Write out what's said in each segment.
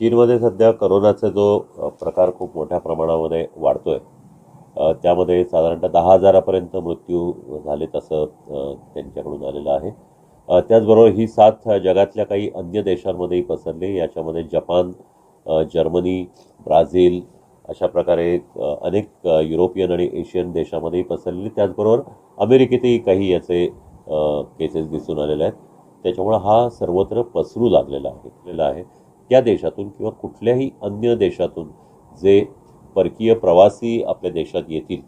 चीनमध्ये सध्या करोनाचा जो प्रकार खूप मोठ्या प्रमाणामध्ये वाढतोय आहे त्यामध्ये साधारणतः दहा हजारापर्यंत मृत्यू झाले तसं त्यांच्याकडून आलेलं आहे. त्याचबरोबर ही साथ जगातल्या काही अन्य देशांमध्येही पसरली. याच्यामध्ये जपान जर्मनी ब्राझील अशा प्रकारे अनेक युरोपियन आणि एशियन देशामध्येही पसरलेली. त्याचबरोबर अमेरिकेतही काही याचे केसेस दिसून आलेले आहेत. त्याच्यामुळं हा सर्वत्र पसरू लागलेला आहे आहे. त्या देशातून किंवा कुठल्याही अन्य देशातून जे परकीय प्रवासी आपल्या देशात येतील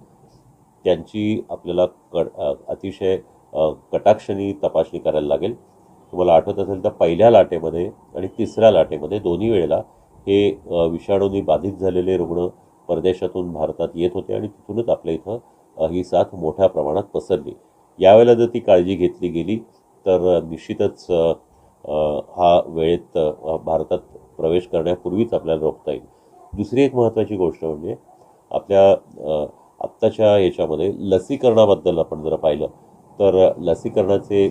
त्यांची आपल्याला क अतिशय कटाक्षणी तपासणी करायला लागेल. तुम्हाला आठवत असेल तर पहिल्या लाटेमध्ये आणि तिसऱ्या लाटेमध्ये दोन्ही वेळेला हे विषाणूंनी बाधित झालेले रुग्ण परदेशातून भारतात येत होते आणि तिथूनच आपल्या इथं ही साथ मोठ्या प्रमाणात पसरली. यावेळेला जर ती काळजी घेतली गेली तर निश्चितच हा वेळेत भारतात प्रवेश करण्यापूर्वीच आपल्याला रोखता येईल. दुसरी एक महत्त्वाची गोष्ट म्हणजे आपल्या आत्ताच्या याच्यामध्ये लसीकरणाबद्दल आपण जर पाहिलं तर लसीकरणाचे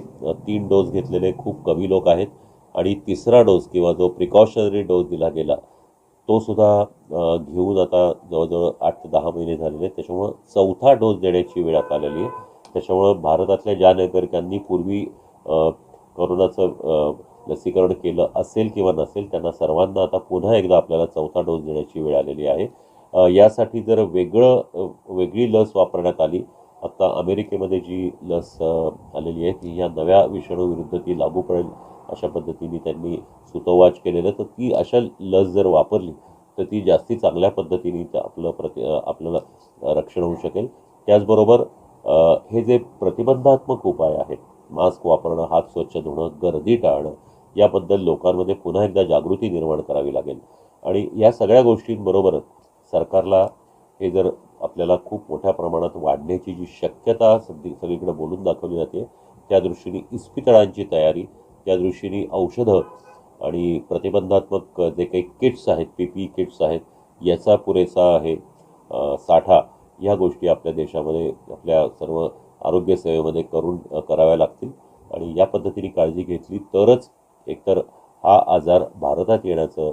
तीन डोस घेतलेले खूप कमी लोक आहेत आणि तिसरा डोस किंवा जो प्रिकॉशनरी डोस दिला गेला तो सुद्धा घेऊन आता जवळजवळ आठ ते दहा महिने झालेले आहेत. त्याच्यामुळं चौथा डोस देण्याची वेळ आता आलेली आहे. त्याच्यामुळं भारतातल्या ज्या नागरिकांनी पूर्वी करोनाचं लसीकरण केलं असेल किंवा नसेल त्यांना सर्वांना आता पुन्हा एकदा आपल्याला चौथा डोस देण्याची वेळ आलेली आहे. यासाठी जर वेगळं वेगळी लस वापरण्यात आली आत्ता अमेरिकेमध्ये जी लस आलेली आहे ती ह्या नव्या विषाणूविरुद्ध ती लागू पडेल अशा पद्धतीने त्यांनी सुतोवाच केलेलं तर ती अशा लस जर वापरली तर ती जास्ती चांगल्या पद्धतीने आपलं प्रति आपल्याला रक्षण होऊ शकेल. त्याचबरोबर हे जे प्रतिबंधात्मक उपाय आहेत मास्क वापरणं हात स्वच्छ धुणं गर्दी टाळणं याबद्दल लोकांमध्ये पुन्हा एकदा जागृती निर्माण करावी लागेल. आणि या सगळ्या गोष्टींबरोबरच सरकारला हे जर आपल्याला खूप मोठ्या प्रमाणात वाढण्याची जी शक्यता सध्या सगळीकडे बोलून दाखवली जाते त्या दृष्टीने इस्पितळांची तयारी त्या दृष्टीने औषधं आणि प्रतिबंधात्मक जे काही किट्स आहेत पी पी किट्स आहेत याचा पुरेसा आहे साठा ह्या गोष्टी आपल्या देशामध्ये आपल्या सर्व आरोग्यसेवेमध्ये करून कराव्या लागतील. आणि या पद्धतीने काळजी घेतली तरच एकतर हा आजार भारतात येण्याचं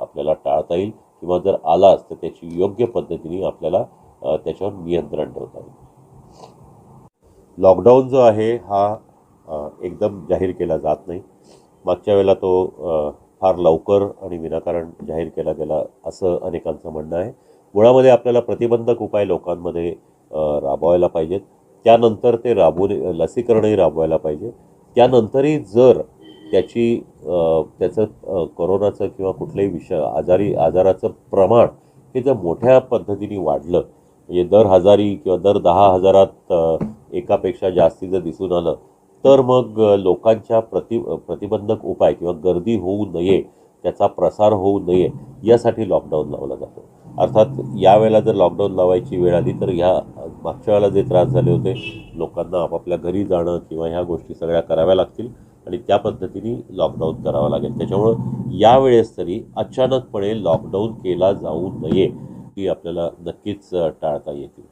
आपल्याला टाळता येईल किंवा जर आलाच तर त्याची योग्य पद्धतीने आपल्याला त्याच्यावर नियंत्रण ठेवता येईल. लॉकडाऊन जो आहे हा एकदम जाहीर केला जात नाही. मागच्या वेळेला तो फार लवकर आणि विनाकारण जाहीर केला गेला असं अनेकांचं म्हणणं आहे. मुळामध्ये आपल्याला प्रतिबंधक उपाय लोकांमध्ये राबवायला पाहिजेत. त्यानंतर ते राबवून लसीकरणही राबवायला पाहिजे. त्यानंतरही जर त्याची त्याचं कोरोनाचं किंवा कुठल्याही विषय आजारी आजाराचं प्रमाण हे जर मोठ्या पद्धतीने वाढलं म्हणजे दर हजारी किंवा दर दहा हजारात एकापेक्षा जास्ती जर दिसून आलं तर मग लोकांच्या प्रति प्रतिबंधक उपाय किंवा गर्दी होऊ नये त्याचा प्रसार होऊ नये यासाठी लॉकडाऊन लावला जातो. अर्थात यावेळेला जर लॉकडाऊन लावायची वेळ आली तर ह्या मागच्या वेळेला जे त्रास झाले होते लोकांना आपापल्या घरी जाणं किंवा ह्या गोष्टी सगळ्या कराव्या लागतील. आणि त्या पद्धतीने लॉकडाऊन करावं लागेल. त्याच्यामुळं यावेळेस तरी अचानकपणे लॉकडाऊन केला जाऊ नये ही आपल्याला नक्कीच टाळता येतील.